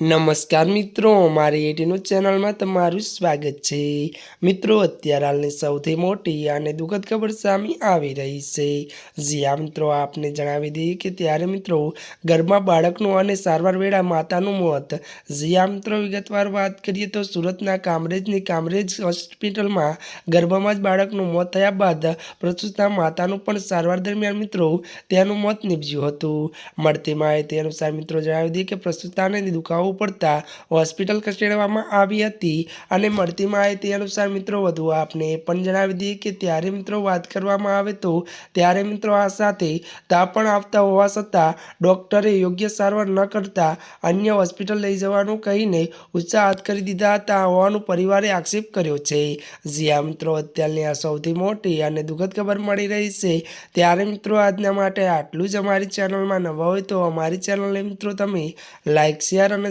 નમસ્કાર મિત્રો, મારી એટીનું ચેનલમાં તમારું સ્વાગત છે. મિત્રો, અત્યારે હાલની સૌથી મોટી અને દુઃખદ ખબર સામે આવી રહી છે. જ્યાં મિત્રો, આપને જણાવી દઈએ કે ત્યારે મિત્રો ઘરમાં બાળકનું અને સારવાર વેળા માતાનું મોત. જ્યાં મિત્રો, વિગતવાર વાત કરીએ તો સુરતના કામરેજની કામરેજ હોસ્પિટલમાં ગર્ભમાં જ બાળકનું મોત થયા બાદ પ્રસૂતના માતાનું પણ સારવાર દરમિયાન મિત્રો તેનું મોત નીપજ્યું હતું. મળતી માહિતી અનુસાર મિત્રો જણાવી દઈએ કે પ્રસૂતાને દુખાવો પડતા હોસ્પિટલ ખસેડવામાં આવી હતી અને મળતી માહિતી અનુસાર મિત્રો વધુ આપને પણ જણાવી દઈએ કે ત્યારે મિત્રો વાત કરવામાં આવે તો ત્યારે મિત્રો આ સાથે તાપ પણ આવતા હોવા છતાં ડૉક્ટરે યોગ્ય સારવાર ન કરતા અન્ય હોસ્પિટલ લઈ જવાનું કહીને ઉત્સાહત કરી દીધા હતા હોવાનું પરિવારે આક્ષેપ કર્યો છે. જ્યાં મિત્રો અત્યારની આ સૌથી મોટી અને દુઃખદ ખબર મળી રહી છે. ત્યારે મિત્રો આજના માટે આટલું જ અમારી ચેનલમાં નવા હોય તો અમારી ચેનલને મિત્રો તમે લાઇક શેર અને